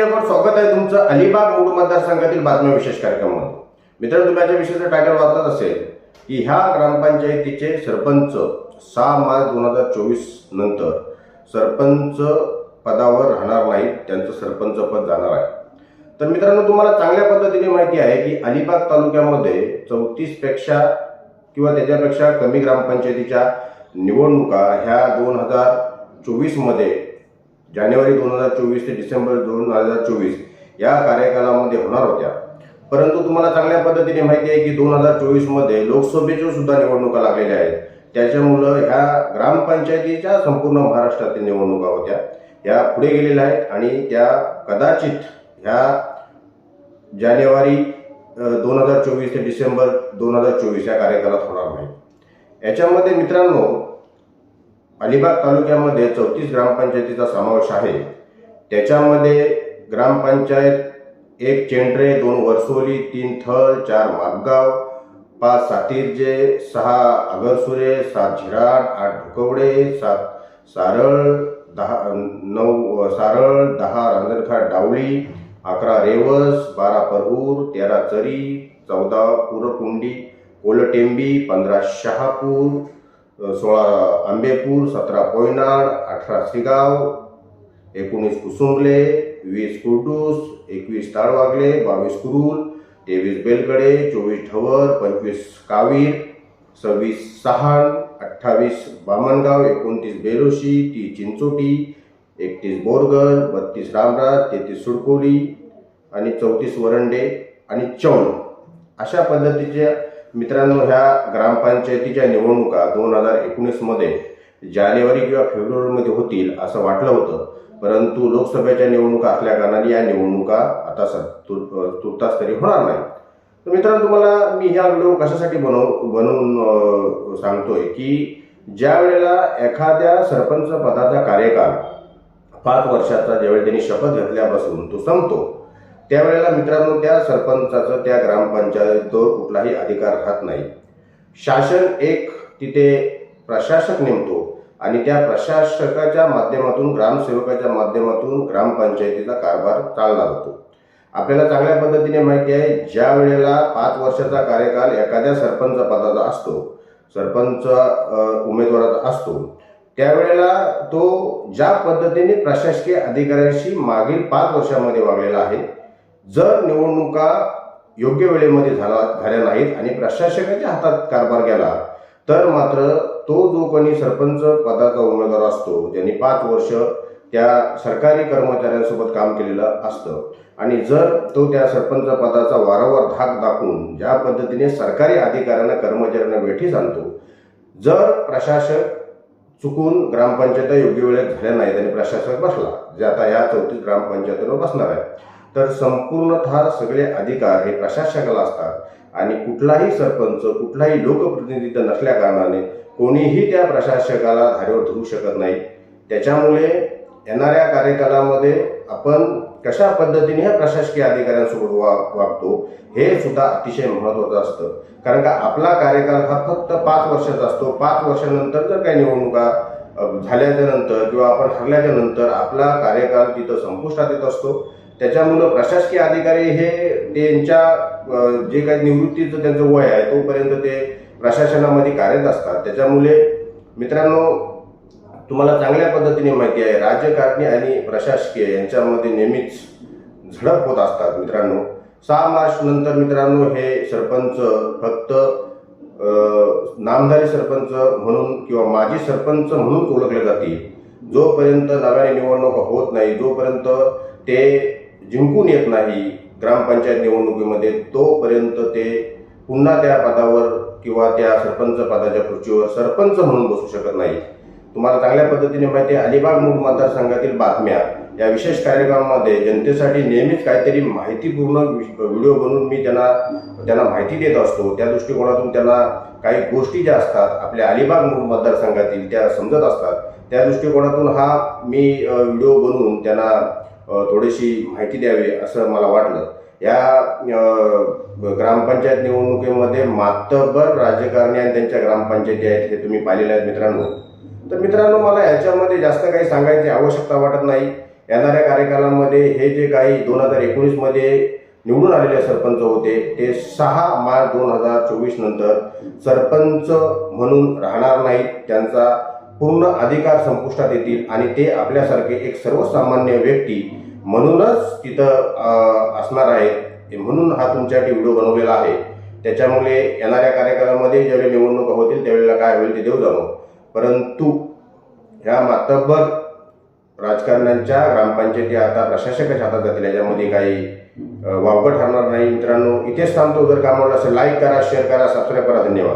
मीडियावर स्वागत आहे तुमचं अलिबाग मूळ मतदारसंघातील बातम्या विशेष कार्यक्रमामध्ये. मित्रांनो तुम्ही याच्या विषयाचं टायटल वाचत असेल की ह्या ग्रामपंचायतीचे सरपंच सहा मार्च दोन हजार चोवीस नंतर सरपंच पदावर राहणार नाहीत त्यांचं सरपंच पद जाणार आहे. तर मित्रांनो तुम्हाला चांगल्या पद्धतीने माहिती आहे की अलिबाग तालुक्यामध्ये चौतीसपेक्षा किंवा त्याच्यापेक्षा कमी ग्रामपंचायतीच्या निवडणुका ह्या दोन हजार चोवीसमध्ये जानेवारी दोन हजार चोवीस ते डिसेंबर दोन हजार चोवीस या कार्यकालामध्ये होणार होत्या. परंतु तुम्हाला चांगल्या पद्धतीने माहिती आहे की दोन हजार चोवीसमध्ये लोकसभेच्या सुद्धा निवडणुका लागलेल्या आहेत. त्याच्यामुळं ह्या ग्रामपंचायतीच्या संपूर्ण महाराष्ट्रातील निवडणुका होत्या. या पुढे गेलेल्या आहेत आणि त्या कदाचित ह्या जानेवारी दोन हजार चोवीस ते डिसेंबर दोन हजार चोवीस या कार्यकालात होणार नाही याच्यामध्ये मित्रांनो अलिबाग तालुक्यामध्ये चौतीस ग्रामपंचायतीचा समावेश आहे. त्याच्यामध्ये ग्रामपंचायत एक चेंड्रे दोन वर्सोली तीन थळ चार मापगाव पाच सातिर्जे सहा अगरसुरे सात झिराड आठ ढुकवडे सात सारळ दहा नऊ सारळ दहा रांजणखाट डावळी अकरा रेवस बारा परहूर तेरा चरी चौदा पुरकुंडी कोलटेंबी पंधरा शहापूर सोळा आंबेपूर सतरा पोयनाड अठरा श्रीगाव एकोणीस कुसुंबले वीस कुर्डूस एकवीस ताळवागले बावीस कुरुल तेवीस बेलगडे चोवीस ठवर पंचवीस कावीर सव्वीस सहाण अठ्ठावीस बामणगाव एकोणतीस बेलोशी तीस चिंचोटी एकतीस बोरगर बत्तीस रामराज तेहतीस सुडकोली आणि चौतीस वरंडे आणि चौन. अशा पद्धतीच्या मित्रांनो ह्या ग्रामपंचायतीच्या निवडणुका दोन हजार एकोणीसमध्ये जानेवारी किंवा फेब्रुवारीमध्ये होतील असं वाटलं होतं. परंतु लोकसभेच्या निवडणुका असल्या कारणाने या निवडणुका आता स तुर्तास तरी होणार नाही तर मित्रांनो तुम्हाला मी ह्या व्हिडिओ कशासाठी बनव बनवून सांगतोय की ज्या वेळेला एखाद्या सरपंच पदाचा कार्यकाळ पाच वर्षाचा ज्यावेळी त्यांनी शपथ घेतल्यापासून तो संपतो त्यावेळेला मित्रांनो त्या सरपंचाचं त्या ग्रामपंचायतीवर कुठलाही अधिकार राहत नाही. शासन एक तिथे प्रशासक नेमतो आणि त्या प्रशासकाच्या माध्यमातून ग्रामसेवकाच्या माध्यमातून ग्रामपंचायतीचा कारभार चालला जातो आपल्याला चांगल्या पद्धतीने माहिती आहे ज्या वेळेला पाच वर्षाचा कार्यकाल एखाद्या सरपंच पदाचा असतो सरपंच उमेदवाराचा असतो त्यावेळेला तो ज्या पद्धतीने प्रशासकीय अधिकाऱ्यांशी मागील पाच वर्षामध्ये वागलेला आहे जर निवडणुका योग्य वेळेमध्ये झाला झाल्या नाहीत आणि प्रशासकाच्या हातात कारभार गेला तर मात्र तो जो कोणी सरपंच पदाचा उमेदवार असतो ज्यांनी पाच वर्ष त्या सरकारी कर्मचाऱ्यांसोबत काम केलेलं असतं आणि जर तो त्या सरपंच पदाचा वारंवार धाक दाखवून ज्या पद्धतीने सरकारी अधिकाऱ्यांना कर्मचाऱ्यांना वेठीस आणतो जर प्रशासक चुकून ग्रामपंचायत योग्य वेळेत झाल्या नाहीत आणि प्रशासक बसला जे आता या चौथीत ग्रामपंचायतीवर बसणार आहे तर संपूर्णतः सगळे अधिकार हे प्रशासकाला असतात. आणि कुठलाही सरपंच कुठलाही लोकप्रतिनिधित्व नसल्या कारणाने कोणीही त्या प्रशासकाला धारेवर धरू शकत नाही. त्याच्यामुळे येणाऱ्या कार्यकालामध्ये आपण कशा पद्धतीने ह्या प्रशासकीय अधिकाऱ्यांसोबत वा वागतो हे सुद्धा अतिशय महत्त्वाचं असतं. कारण का आपला कार्यकाल हा फक्त पाच वर्षाचा असतो. पाच वर्षानंतर जर काही निवडणुका झाल्याच्यानंतर किंवा आपण हरल्याच्या नंतर आपला कार्यकाल तिथं संपुष्टात येत असतो. त्याच्यामुळं प्रशासकीय अधिकारी हे त्यांच्या जे काही निवृत्तीचं त्यांचं वय आहे तोपर्यंत ते प्रशासनामध्ये कार्यरत असतात. त्याच्यामुळे मित्रांनो तुम्हाला चांगल्या पद्धतीने माहिती आहे राज्यकारणी आणि प्रशासकीय यांच्यामध्ये नेहमीच झडप होत असतात मित्रांनो. सहा मार्च नंतर मित्रांनो हे सरपंच फक्त नामधारी सरपंच म्हणून किंवा माजी सरपंच म्हणून ओळखले जातील. जोपर्यंत नव्याने निवडणुका होत नाही जोपर्यंत ते जिंकून येत नाही ग्रामपंचायत निवडणुकीमध्ये तोपर्यंत ते पुन्हा त्या पदावर किंवा त्या सरपंच पदाच्या खुर्चीवर सरपंच म्हणून बसू शकत नाही तुम्हाला चांगल्या पद्धतीने माहिती आहे अलिबाग मूळ मतदारसंघातील बातम्या या विशेष कार्यक्रमामध्ये जनतेसाठी नेहमीच काहीतरी माहितीपूर्ण व्हिडिओ बनवून मी त्यांना त्यांना माहिती देत असतो. त्या दृष्टिकोनातून त्यांना काही गोष्टी ज्या असतात आपल्या अलिबाग मूळ मतदारसंघातील त्या समजत असतात. त्या दृष्टिकोनातून हा मी व्हिडिओ बनवून त्यांना थोडीशी माहिती द्यावी असं मला वाटलं. या ग्रामपंचायत निवडणुकीमध्ये मातबर राजकारणी आणि त्यांच्या ग्रामपंचायती आहेत हे तुम्ही पाहिलेले आहेत मित्रांनो. तर मित्रांनो मला याच्यामध्ये जास्त काही सांगायची आवश्यकता वाटत नाही. येणाऱ्या कार्यकालामध्ये हे जे काही दोन हजार एकोणीसमध्ये निवडून आलेले सरपंच होते ते सहा मार्च दोन हजार चोवीस नंतर सरपंच म्हणून राहणार नाहीत. त्यांचा पूर्ण अधिकार संपुष्टात येतील आणि ते आपल्यासारखे एक सर्वसामान्य व्यक्ती म्हणूनच तिथं असणार आहेत म्हणून हा तुमच्यासाठी व्हिडिओ बनवलेला आहे. त्याच्यामुळे येणाऱ्या कार्यक्रमामध्ये ज्यावेळी निवडणुका होतील त्यावेळेला काय होईल ते देऊ जाणो. परंतु ह्या मातब्बर राजकारण्यांच्या ग्रामपंचायती आता प्रशासकाच्या हातात जातील. याच्यामध्ये काही अ, वावगं ठरणार नाही. मित्रांनो इथेच थांबतो. जर का म्हणलं असेल लाईक करा शेअर करा सबस्क्राईब करा. धन्यवाद.